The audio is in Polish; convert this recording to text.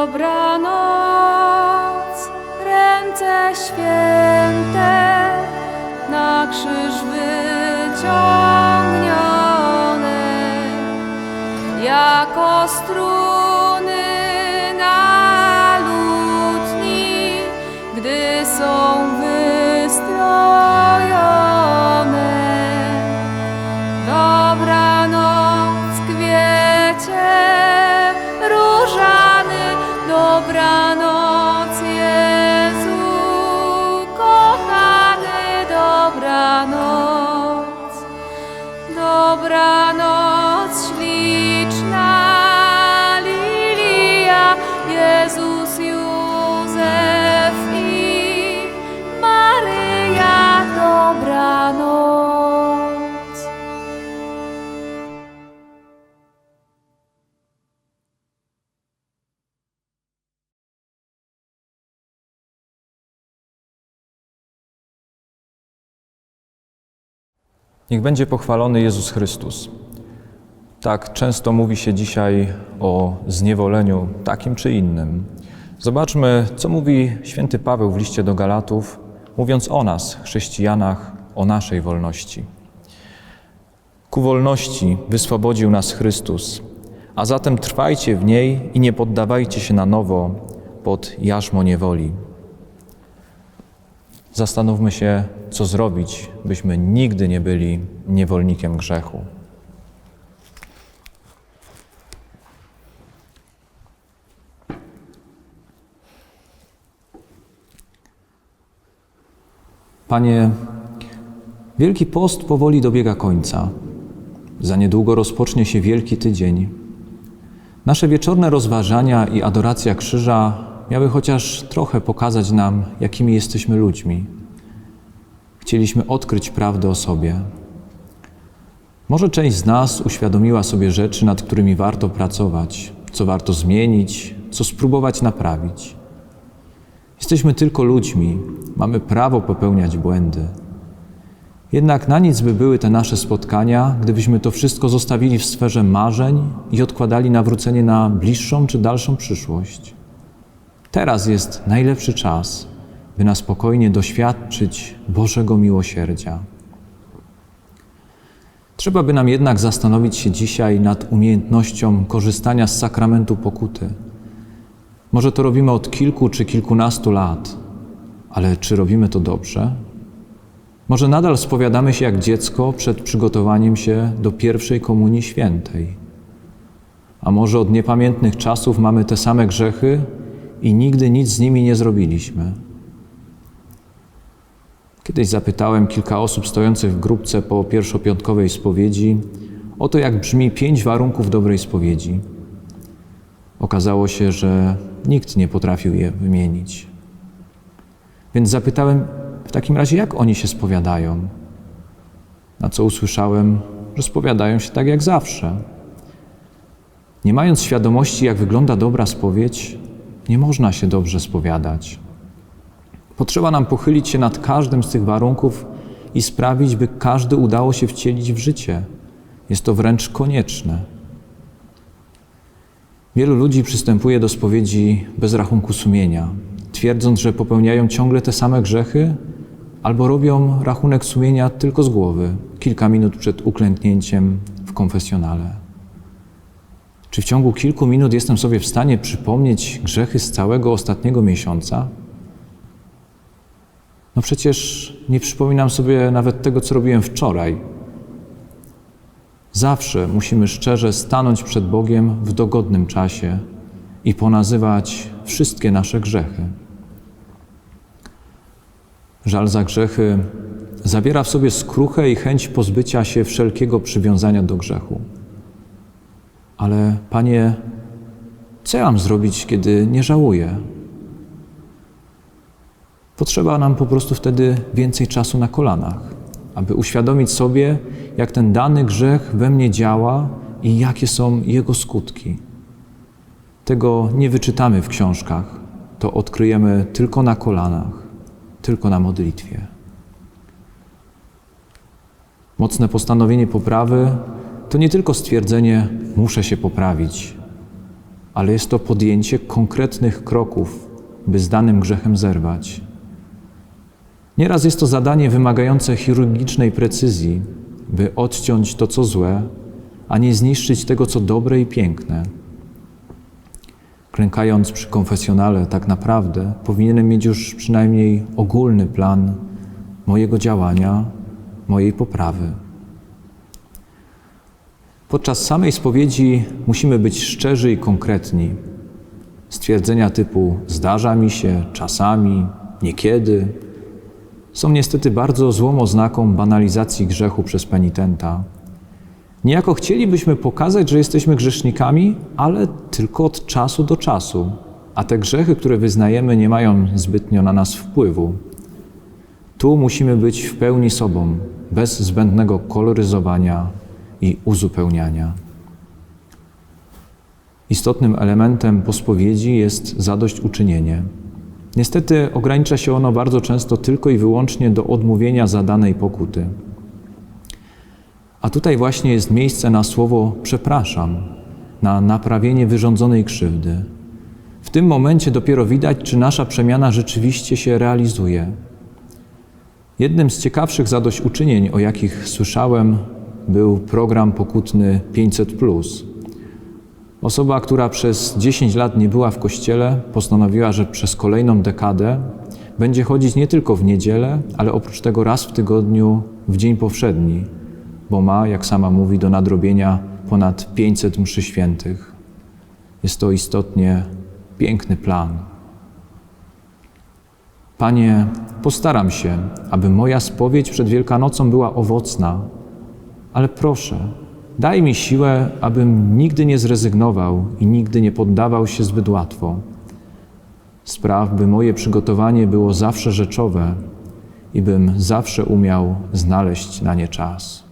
Dobranoc, ręce święte, na krzyż wyciągnione, jako struny na lutni, gdy są wystrojone. Niech będzie pochwalony Jezus Chrystus. Tak często mówi się dzisiaj o zniewoleniu takim czy innym. Zobaczmy, co mówi święty Paweł w liście do Galatów, mówiąc o nas, chrześcijanach, o naszej wolności. Ku wolności wyswobodził nas Chrystus, a zatem trwajcie w niej i nie poddawajcie się na nowo pod jarzmo niewoli. Zastanówmy się, co zrobić, byśmy nigdy nie byli niewolnikiem grzechu. Panie, Wielki Post powoli dobiega końca. Za niedługo rozpocznie się Wielki Tydzień. Nasze wieczorne rozważania i adoracja krzyża miały chociaż trochę pokazać nam, jakimi jesteśmy ludźmi. Chcieliśmy odkryć prawdę o sobie. Może część z nas uświadomiła sobie rzeczy, nad którymi warto pracować, co warto zmienić, co spróbować naprawić. Jesteśmy tylko ludźmi, mamy prawo popełniać błędy. Jednak na nic by były te nasze spotkania, gdybyśmy to wszystko zostawili w sferze marzeń i odkładali nawrócenie na bliższą czy dalszą przyszłość. Teraz jest najlepszy czas, by na spokojnie doświadczyć Bożego miłosierdzia. Trzeba by nam jednak zastanowić się dzisiaj nad umiejętnością korzystania z sakramentu pokuty. Może to robimy od kilku czy kilkunastu lat, ale czy robimy to dobrze? Może nadal spowiadamy się jak dziecko przed przygotowaniem się do pierwszej komunii świętej? A może od niepamiętnych czasów mamy te same grzechy i nigdy nic z nimi nie zrobiliśmy? Kiedyś zapytałem kilka osób stojących w grupce po pierwszopiątkowej spowiedzi o to, jak brzmi pięć warunków dobrej spowiedzi. Okazało się, że nikt nie potrafił je wymienić. Więc zapytałem w takim razie, jak oni się spowiadają? Na co usłyszałem, że spowiadają się tak jak zawsze. Nie mając świadomości, jak wygląda dobra spowiedź, nie można się dobrze spowiadać. Potrzeba nam pochylić się nad każdym z tych warunków i sprawić, by każdy udało się wcielić w życie. Jest to wręcz konieczne. Wielu ludzi przystępuje do spowiedzi bez rachunku sumienia, twierdząc, że popełniają ciągle te same grzechy, albo robią rachunek sumienia tylko z głowy, kilka minut przed uklęknięciem w konfesjonale. Czy w ciągu kilku minut jestem sobie w stanie przypomnieć grzechy z całego ostatniego miesiąca? No przecież nie przypominam sobie nawet tego, co robiłem wczoraj. Zawsze musimy szczerze stanąć przed Bogiem w dogodnym czasie i ponazywać wszystkie nasze grzechy. Żal za grzechy zawiera w sobie skruchę i chęć pozbycia się wszelkiego przywiązania do grzechu. Ale, Panie, co ja mam zrobić, kiedy nie żałuję? Potrzeba nam po prostu wtedy więcej czasu na kolanach, aby uświadomić sobie, jak ten dany grzech we mnie działa i jakie są jego skutki. Tego nie wyczytamy w książkach, to odkryjemy tylko na kolanach, tylko na modlitwie. Mocne postanowienie poprawy to nie tylko stwierdzenie, muszę się poprawić, ale jest to podjęcie konkretnych kroków, by z danym grzechem zerwać. Nieraz jest to zadanie wymagające chirurgicznej precyzji, by odciąć to, co złe, a nie zniszczyć tego, co dobre i piękne. Klękając przy konfesjonale, tak naprawdę powinienem mieć już przynajmniej ogólny plan mojego działania, mojej poprawy. Podczas samej spowiedzi musimy być szczerzy i konkretni. Stwierdzenia typu zdarza mi się, czasami, niekiedy są niestety bardzo złą oznaką banalizacji grzechu przez penitenta. Niejako chcielibyśmy pokazać, że jesteśmy grzesznikami, ale tylko od czasu do czasu, a te grzechy, które wyznajemy, nie mają zbytnio na nas wpływu. Tu musimy być w pełni sobą, bez zbędnego koloryzowania i uzupełniania. Istotnym elementem pospowiedzi jest zadośćuczynienie. Niestety ogranicza się ono bardzo często tylko i wyłącznie do odmówienia zadanej pokuty. A tutaj właśnie jest miejsce na słowo przepraszam, na naprawienie wyrządzonej krzywdy. W tym momencie dopiero widać, czy nasza przemiana rzeczywiście się realizuje. Jednym z ciekawszych zadośćuczynień, o jakich słyszałem, był program pokutny 500. Osoba, która przez 10 lat nie była w kościele, postanowiła, że przez kolejną dekadę będzie chodzić nie tylko w niedzielę, ale oprócz tego raz w tygodniu w dzień powszedni, bo ma, jak sama mówi, do nadrobienia ponad 500 mszy świętych. Jest to istotnie piękny plan. Panie, postaram się, aby moja spowiedź przed Wielkanocą była owocna, ale proszę, daj mi siłę, abym nigdy nie zrezygnował i nigdy nie poddawał się zbyt łatwo. Spraw, by moje przygotowanie było zawsze rzeczowe i bym zawsze umiał znaleźć na nie czas.